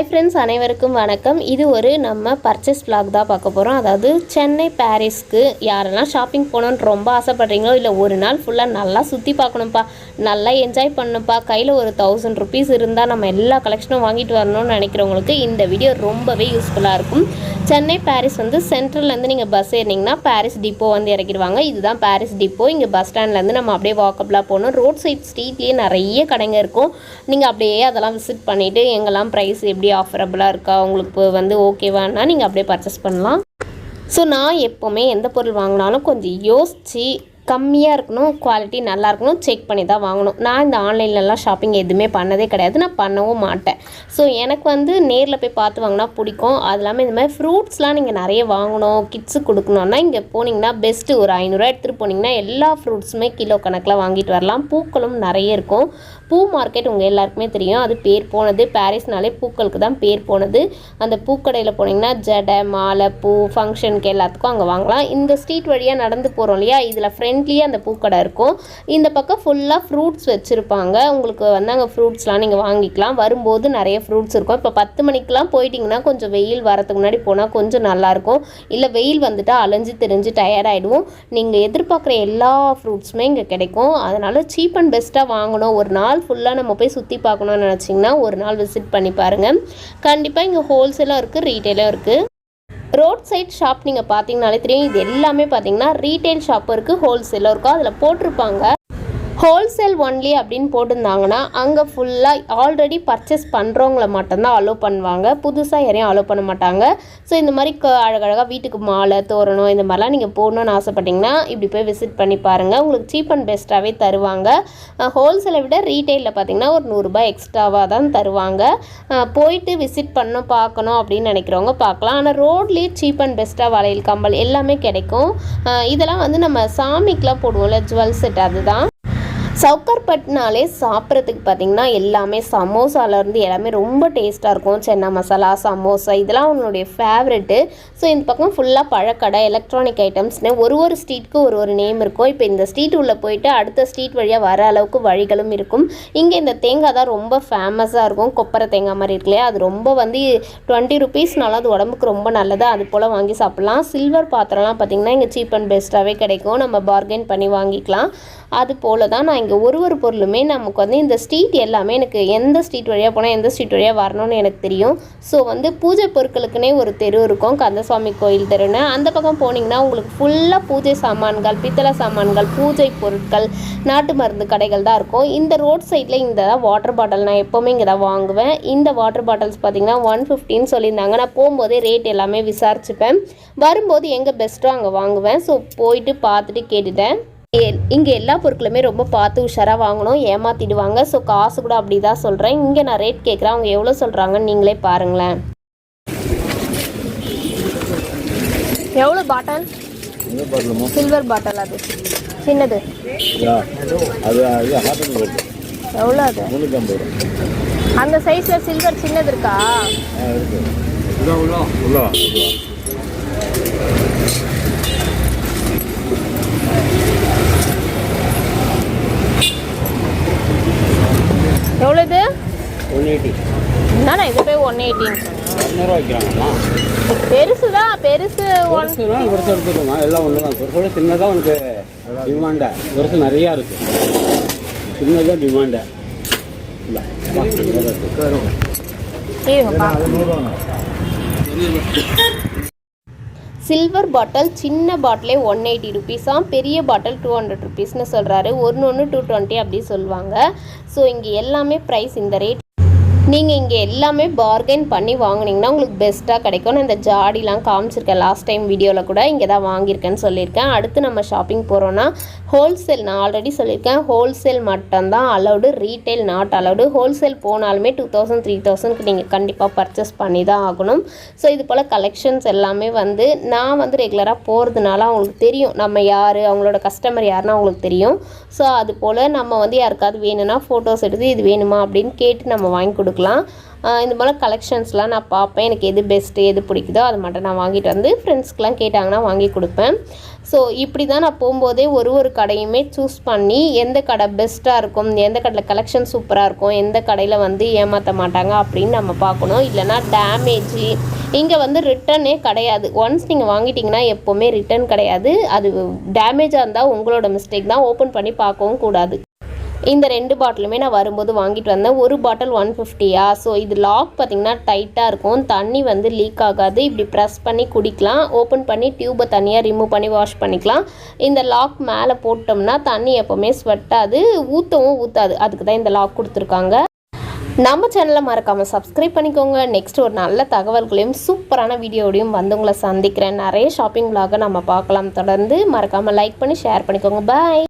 Hi friends அனைவருக்கும் வணக்கம். இது ஒரு நம்ம பர்ச்சேஸ் vlog தான் பார்க்க போகிறோம் அதாவது சென்னை பாரிஸ்க்கு யாரெல்லாம் ஷாப்பிங் போகணுன்னு ரொம்ப ஆசைப்பட்றீங்களோ இல்லை ஒரு நாள் ஃபுல்லாக நல்லா சுற்றி பார்க்கணும்ப்பா நல்லா என்ஜாய் பண்ணணும்ப்பா கையில் ஒரு தௌசண்ட் ருபீஸ் இருந்தால் நம்ம எல்லா கலெக்ஷனும் வாங்கிட்டு வரணும்னு நினைக்கிறவங்களுக்கு இந்த வீடியோ ரொம்பவே யூஸ்ஃபுல்லாக இருக்கும். சென்னை பாரிஸ் வந்து சென்ட்ரல்லேருந்து நீங்கள் பஸ் ஏறினீங்கன்னா பாரிஸ் டிப்போ வந்து இறக்கிடுவாங்க. இதுதான் பாரிஸ் டிப்போ இங்கே பஸ் ஸ்டாண்ட்லேருந்து நம்ம அப்படியே வாக்கப்லாம் போகணும். ரோட் சைட் ஸ்ட்ரீட்லேயே நிறைய கடைங்க இருக்கும். நீங்கள் அப்படியே அதெல்லாம் விசிட் பண்ணிவிட்டு எங்கெல்லாம் ப்ரைஸ் எப்படி ஆஃபரபுளாக இருக்கா உங்களுக்கு வந்து ஓகேவான்னா நீங்கள் அப்படியே பர்ச்சேஸ் பண்ணலாம். ஸோ நான் எப்போவுமே எந்த பொருள் வாங்கினாலும் கொஞ்சம் யோசித்து கம்மியாக இருக்கணும் குவாலிட்டி நல்லா இருக்கணும் செக் பண்ணி தான் வாங்கணும். நான் இந்த ஆன்லைன்லலாம் ஷாப்பிங் எதுவுமே பண்ணதே கிடையாது. நான் பண்ணவும் மாட்டேன். ஸோ எனக்கு வந்து நேரில் போய் பார்த்து வாங்கினா பிடிக்கும். அது இல்லாமல் இந்த மாதிரி ஃப்ரூட்ஸ்லாம் நீங்கள் நிறைய வாங்கணும் கிட்ஸு கொடுக்கணுன்னா இங்கே போனீங்கன்னா பெஸ்ட்டு ஒரு ஐநூறுரூவா எடுத்துகிட்டு போனீங்கன்னா எல்லா ஃப்ரூட்ஸுமே கிலோ கணக்கில் வாங்கிட்டு வரலாம். பூக்களும் நிறைய இருக்கும். பூ மார்க்கெட் உங்கள் எல்லாருக்குமே தெரியும். அது பேர் போனது. பாரிஸ்னாலே பூக்களுக்கு தான் பேர் போனது. அந்த பூக்கடையில் போனீங்கன்னா ஜடை மாலை பூ ஃபங்க்ஷனுக்கு எல்லாத்துக்கும் அங்கே வாங்கலாம். இந்த ஸ்ட்ரீட் வழியாக நடந்து போகிறோம் இல்லையா? இதில் ஃப்ரெண்ட் ஃப்ரண்ட்லேயே அந்த பூக்கடை இருக்கும். இந்த பக்கம் ஃபுல்லாக ஃப்ரூட்ஸ் வச்சுருப்பாங்க. உங்களுக்கு வந்து அங்கே ஃப்ரூட்ஸ்லாம் நீங்கள் வாங்கிக்கலாம். வரும்போது நிறைய ஃப்ரூட்ஸ் இருக்கும். இப்போ பத்து மணிக்கெலாம் போயிட்டிங்கன்னா கொஞ்சம் வெயில் வரதுக்கு முன்னாடி போனால் கொஞ்சம் நல்லாயிருக்கும். இல்லை வெயில் வந்துட்டா அலைஞ்சு தெரிஞ்சு டயர்டாகிடுவோம் நீங்கள் எதிர்பார்க்குற எல்லா ஃப்ரூட்ஸுமே இங்கே கிடைக்கும். அதனால் சீப் அண்ட் பெஸ்ட்டாக வாங்கணும். ஒரு நாள் ஃபுல்லாக நம்ம போய் சுற்றி பார்க்கணும்னு நினச்சிங்கன்னா ஒரு நாள் விசிட் பண்ணி பாருங்கள் கண்டிப்பாக இங்கே ஹோல்சேலும் இருக்குது ரீட்டெயிலும் இருக்குது ரோட் சைட் ஷாப் நீங்கள் பார்த்தீங்கனாலே தெரியும். இது எல்லாமே பார்த்தீங்கன்னா ரீட்டைல் ஷாப்பும் இருக்குது ஹோல்சேலும் இருக்கும். அதில் போட்டிருப்பாங்க. ஹோல்சேல் ஒன்லி அப்படின்னு போட்டிருந்தாங்கன்னா அங்கே ஃபுல்லாக ஆல்ரெடி பர்ச்சேஸ் பண்ணுறவங்கள மட்டும்தான் அலோவ் பண்ணுவாங்க. புதுசாக யாரையும் அலோவ் பண்ண மாட்டாங்க. ஸோ இந்த மாதிரி க அழகழகாக வீட்டுக்கு மாலை தோரணம் இந்த மாதிரிலாம் நீங்கள் போடணும்னு ஆசைப்பட்டீங்கன்னா இப்படி போய் விசிட் பண்ணி பாருங்கள் உங்களுக்கு சீப் அண்ட் பெஸ்ட்டாகவே தருவாங்க. ஹோல்சேலை விட ரீட்டெயிலில் பார்த்தீங்கன்னா ஒரு நூறுரூபா எக்ஸ்ட்ராவாக தான் தருவாங்க. போயிட்டு விசிட் பண்ணணும் பார்க்கணும் அப்படின்னு நினைக்கிறவங்க பார்க்கலாம். ஆனால் ரோட்லேயே சீப் அண்ட் பெஸ்ட்டாக வளையல் கம்பல் எல்லாமே கிடைக்கும். இதெல்லாம் வந்து நம்ம சாமிக்கெலாம் போடுவோம்ல ஜுவல் செட் அதுதான். சவுக்கர்பட்னாலே சாப்பிட்றதுக்கு பார்த்தீங்கன்னா எல்லாமே சமோசாலேருந்து எல்லாமே ரொம்ப டேஸ்ட்டாக இருக்கும். சென்னா மசாலா சமோசா இதெல்லாம் அவனுடைய ஃபேவரெட்டு ஸோ இந்த பக்கம் ஃபுல்லாக பழக்கடை எலக்ட்ரானிக் ஐட்டம்ஸ்னு ஒரு ஒரு ஸ்ட்ரீட்க்கு ஒரு ஒரு நேம் இருக்கும். இப்போ இந்த ஸ்ட்ரீட் உள்ளே போயிட்டு அடுத்த ஸ்ட்ரீட் வழியாக வர அளவுக்கு வழிகளும் இருக்கும். இங்கே இந்த தேங்காய் தான் ரொம்ப ஃபேமஸாக இருக்கும். கொப்பரை தேங்காய் மாதிரி இருக்கு இல்லையா? அது ரொம்ப வந்து டுவெண்ட்டி ருபீஸ்னாலும் அது உடம்புக்கு ரொம்ப நல்லது. அது போல் வாங்கி சாப்பிட்லாம். சில்வர் பாத்திரம்லாம் பார்த்திங்கன்னா இங்கே சீப் அண்ட் பெஸ்ட்டாகவே கிடைக்கும். நம்ம பார்கெயின் பண்ணி வாங்கிக்கலாம். அது போல் தான் நான் இங்கே ஒரு ஒரு பொருளுமே நமக்கு வந்து இந்த ஸ்ட்ரீட் எல்லாமே எனக்கு எந்த ஸ்ட்ரீட் வழியாக போனால் எந்த ஸ்ட்ரீட் வழியாக வரணும்னு எனக்கு தெரியும். ஸோ வந்து பூஜை பொருட்களுக்குனே ஒரு தெரு இருக்கும் கந்தசுவாமி கோயில் தெருன்னு. அந்த பக்கம் போனீங்கன்னா உங்களுக்கு ஃபுல்லாக பூஜை சாமான்கள் பித்தளை சாமான்கள் பூஜை பொருட்கள் நாட்டு மருந்து கடைகள் தான் இருக்கும். இந்த ரோட் சைடில் இந்த தான் வாட்டர் பாட்டில் நான் எப்போவுமே இங்கே தான் வாங்குவேன். இந்த வாட்டர் பாட்டில்ஸ் பார்த்தீங்கன்னா ஒன் ஃபிஃப்டின்னு சொல்லியிருந்தாங்க. நான் போகும்போதே ரேட் எல்லாமே விசாரிச்சுப்பேன். வரும்போது எங்கே பெஸ்ட்டோ அங்கே வாங்குவேன். ஸோ போயிட்டு பார்த்துட்டு கேட்டுட்டேன். இங்கே எல்லா பொருட்களுமே ரொம்ப பார்த்து உஷாராக வாங்கணும் ஏமாற்றிடுவாங்க ஸோ காசு கூட அப்படி தான் சொல்கிறேன் இங்கே நான் ரேட் கேட்குறேன். அவங்க எவ்வளோ சொல்கிறாங்கன்னு நீங்களே பாருங்களேன். எவ்வளோ பாட்டில் சில்வர் பாட்டில் அது. சின்னது. எவ்வளோ அது அந்த சைஸில் சில்வர் சின்னது இருக்கா ஆ இருக்கு உள்ள உள்ள உள்ள வா, உள்ள வா. எவ்வளோ இது ஒன் எயிட்டி என்னண்ணா இது போய் ஒன் எயிட்டின். இரநூறுவா வைக்கிறாங்கம்மா பெருசு தான் பெருசு ஒன் பெருசுனா பெருசு எடுத்துக்கோமா எல்லாம் ஒன்று தான் பெருசோட சின்னதாக உனக்கு டிமாண்டா பெருசு நிறையா இருக்கு. சின்னதாக டிமாண்டா இல்லை சில்வர் பாட்டில் சின்ன பாட்டிலே ஒன் எயிட்டி ருபீஸாம் பெரிய பாட்டில் டூ ஹண்ட்ரட் ருபீஸ்னு சொல்கிறாரு ஒன்று ஒன்று டூ டுவெண்ட்டி அப்படி சொல்லுவாங்க. ஸோ இங்கே எல்லாமே ப்ரைஸ் இந்த ரேட் நீங்கள் இங்கே எல்லாமே பார்கெயின் பண்ணி வாங்கினீங்கன்னா உங்களுக்கு பெஸ்ட்டாக கிடைக்கும். நான் இந்த ஜாடிலாம் காமிச்சிருக்கேன். லாஸ்ட் டைம் வீடியோவில் கூட இங்கே தான் வாங்கியிருக்கேன்னு சொல்லியிருக்கேன். அடுத்து நம்ம ஷாப்பிங் போகிறோன்னா ஹோல்சேல் நான் ஆல்ரெடி சொல்லியிருக்கேன். ஹோல்சேல் மட்டும்தான் allowed retail not allowed wholesale போனாலுமே டூ தௌசண்ட் த்ரீ தௌசண்ட்க்கு நீங்கள் கண்டிப்பாக பர்ச்சேஸ் பண்ணி தான் ஆகணும். ஸோ இது போல் கலெக்ஷன்ஸ் எல்லாமே வந்து நான் வந்து ரெகுலராக போகிறதுனால அவங்களுக்கு தெரியும். நம்ம யார் அவங்களோட கஸ்டமர் யாருன்னு அவங்களுக்கு தெரியும். ஸோ அது போல் நம்ம வந்து யாருக்காவது வேணும்னா ஃபோட்டோஸ் எடுத்து இது வேணுமா அப்படின்னு கேட்டு நம்ம வாங்கி கொடுக்கலாம். கொடுக்கலாம் இந்த மாதிரி கலெக்ஷன்ஸ்லாம் நான் பார்ப்பேன். எனக்கு எது பெஸ்ட்டு எது பிடிக்குதோ அது மட்டும் நான் வாங்கிட்டு வந்து ஃப்ரெண்ட்ஸ்க்கெலாம் கேட்டாங்கன்னா வாங்கி கொடுப்பேன். ஸோ இப்படி தான் நான் போகும்போதே ஒரு ஒரு கடையுமே சூஸ் பண்ணி எந்த கடை பெஸ்ட்டாக இருக்கும் எந்த கடையில் கலெக்ஷன் சூப்பராக இருக்கும் எந்த கடையில் வந்து ஏமாற்ற மாட்டாங்க அப்படின்னு நம்ம பார்க்கணும். இல்லைனா டேமேஜி இங்கே வந்து ரிட்டனே கிடையாது. ஒன்ஸ் நீங்கள் வாங்கிட்டீங்கன்னா எப்போவுமே ரிட்டர்ன் கிடையாது. அது டேமேஜாக இருந்தால் உங்களோட மிஸ்டேக் தான். ஓப்பன் பண்ணி பார்க்கவும் கூடாது. இந்த ரெண்டு பாட்டிலுமே நான் வரும்போது வாங்கிட்டு வந்தேன். ஒரு பாட்டில் ஒன் ஃபிஃப்டியா ஸோ இது லாக் பார்த்திங்கன்னா டைட்டாக இருக்கும். தண்ணி வந்து லீக் ஆகாது. இப்படி ப்ரெஸ் பண்ணி குடிக்கலாம். ஓப்பன் பண்ணி டியூப்பை தனியாக ரிமூவ் பண்ணி வாஷ் பண்ணிக்கலாம். இந்த லாக் மேலே போட்டோம்னா தண்ணி எப்போவுமே ஸ்வெட்டாது ஊற்றவும் ஊற்றாது அதுக்கு தான் இந்த லாக் கொடுத்துருக்காங்க. நம்ம சேனலை மறக்காமல் சப்ஸ்கிரைப் பண்ணிக்கோங்க. நெக்ஸ்ட் ஒரு நல்ல தகவல்களையும் சூப்பரான வீடியோடையும் வந்து உங்களை சந்திக்கிறேன். நிறைய ஷாப்பிங் vlog-அ நம்ம பார்க்கலாம். தொடர்ந்து மறக்காமல் லைக் பண்ணி ஷேர் பண்ணிக்கோங்க. பாய்